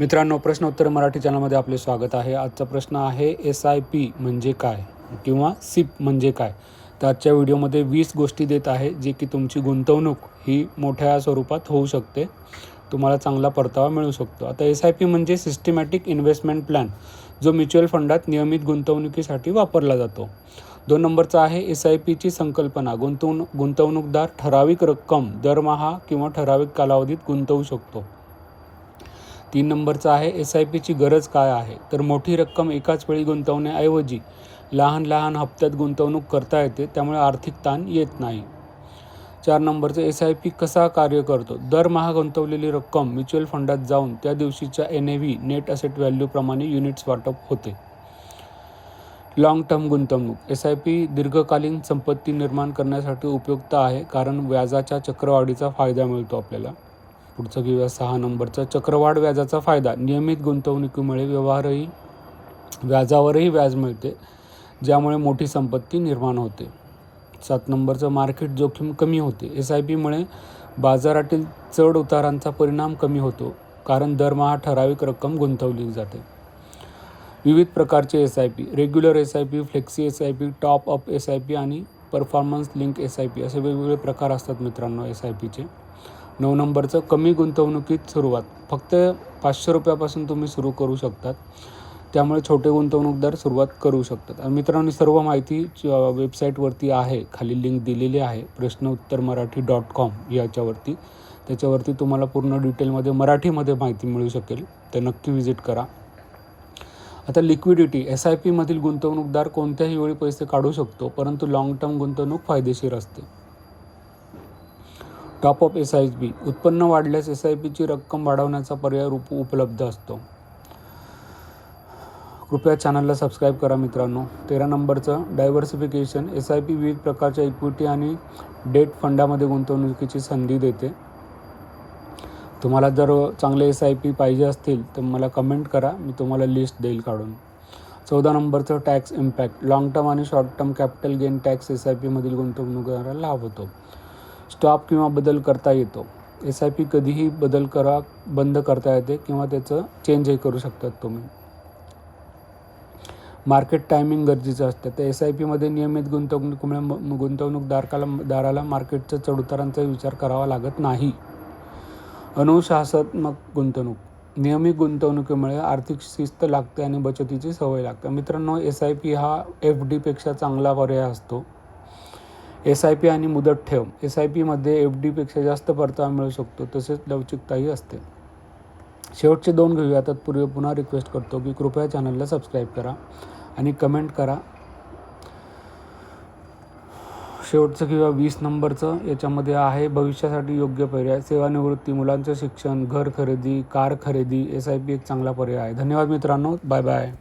मित्रांनो प्रश्न उत्तर मराठी चॅनलमध्ये आपले स्वागत आहे. आजचा प्रश्न आहे एस आय पी म्हणजे काय किंवा सिप म्हणजे काय? तर आजच्या व्हिडिओमध्ये वीस गोष्टी देत आहे जे की तुमची गुंतवणूक ही मोठ्या स्वरूपात होऊ शकते. तुम्हाला चांगला परतावा मिळू शकतो. आता एस आय पी म्हणजे सिस्टमॅटिक इन्व्हेस्टमेंट प्लॅन जो म्युच्युअल फंडात नियमित गुंतवणुकीसाठी वापरला जातो. दोन नंबरचा आहे एस आय पीची संकल्पना. गुंतवणूक गुंतवणूकदार ठराविक रक्कम दरमहा किंवा ठराविक कालावधीत गुंतवू शकतो. तीन नंबरचा आहे. एस आय पीची गरज काय आहे? तर मोठी रक्कम एकाच वेळी गुंतवण्याऐवजी लहान लहान हप्त्यात गुंतवणूक करता येते त्यामुळे आर्थिक ताण येत नाही. चार नंबरचं एस आय पी कसा कार्य करतो? दरमहा गुंतवलेली रक्कम म्युच्युअल फंडात जाऊन त्या दिवशीच्या N A V net asset व्हॅल्यूप्रमाणे units वाटप होते. लाँग टर्म गुंतवणूक. एस आय पी दीर्घकालीन संपत्ती निर्माण करण्यासाठी उपयुक्त आहे कारण व्याजाच्या चक्रवाढीचा फायदा मिळतो आपल्याला. पुढचं घेऊया सहा नंबरचा. चक्रवाढ व्याजाचा फायदा. नियमित गुंतवणुकीमुळे व्यवहारही व्याजावरही व्याज मिळते ज्यामुळे मोठी संपत्ती निर्माण होते. सात नंबरचं मार्केट जोखीम कमी होते. एस आय पीमुळे बाजारातील चढ उतारांचा परिणाम कमी होतो कारण दरमहा ठराविक रक्कम गुंतवली जाते. विविध प्रकारचे S I P regular S I P flexi S I P top up S I P आणि performance link S I P असे वेगवेगळे प्रकार असतात मित्रांनो एस आय पीचे. नऊ नंबरचं कमी गुंतवणुकीत सुरुवात. फक्त पाचशे रुपयापासून तुम्ही सुरू करू शकतात. त्यामुळे छोटे गुंतवणूकदार सुरुवात करू शकतात. आणि मित्रांनो सर्व माहिती वेबसाईटवरती आहे. खाली लिंक दिलेली आहे. प्रश्न उत्तर मराठी डॉट कॉम याच्यावरती. त्याच्यावरती तुम्हाला पूर्ण डिटेलमध्ये मराठीमध्ये माहिती मिळू शकेल. तर नक्की विजिट करा. आता लिक्विडिटी. एस आय पीमधील गुंतवणूकदार कोणत्याही वेळी पैसे काढू शकतो परंतु लाँग टर्म गुंतवणूक फायदेशीर असते. Top up S I P उत्पन्न वाढल्यास एस आय पीची रक्कम वाढवण्याचा पर्याय रूप उपलब्ध असतो. कृपया चॅनलला सबस्क्राईब करा मित्रांनो. तेरा नंबरचं डायव्हर्सिफिकेशन एस आय पी विविध प्रकारच्या इक्विटी आणि डेट फंडामध्ये गुंतवणुकीची संधी देते. तुम्हाला जर चांगले एस आय पी पाहिजे असतील तर मला कमेंट करा. मी तुम्हाला लिस्ट देईल काढून. चौदा नंबरचं टॅक्स इम्पॅक्ट लाँग टर्म आणि short term capital gain tax S I पीमधील गुंतवणुकीला लाभ होतो. स्टॉप किंवा बदल करता येतो. एस आय पी कधीही बदल करा बंद करता येते किंवा त्याचं चेंजही करू शकतात तुम्ही. मार्केट टायमिंग गरजेचं असतं. तर एस आय पीमध्ये नियमित गुंतवणुकीमुळे गुंतवणूकदारकाला दाराला मार्केटच्या चढउतारांचा विचार करावा लागत नाही. अनुशासनात्मक गुंतवणूक. नियमित गुंतवणुकीमुळे आर्थिक शिस्त लागते आणि बचतीची सवय लागते. मित्रांनो एस आय पी हा एफ डीपेक्षा चांगला पर्याय असतो. एस आय पी आणि मुदत ठेव. एस आय पीमध्ये एफ डीपेक्षा जास्त परतावा मिळू शकतो तसेच लवचिकताही असते. शेवटचे दोन घेऊया तत्पूर्वी पुन्हा रिक्वेस्ट करतो की कृपया चॅनलला सबस्क्राईब करा आणि कमेंट करा. शेवटचं किंवा वीस नंबरचं याच्यामध्ये आहे भविष्यासाठी योग्य पर्याय सेवानिवृत्ती मुलांचं शिक्षण घर खरेदी कार खरेदी एस आय पी एक चांगला पर्याय आहे. धन्यवाद मित्रांनो. Bye bye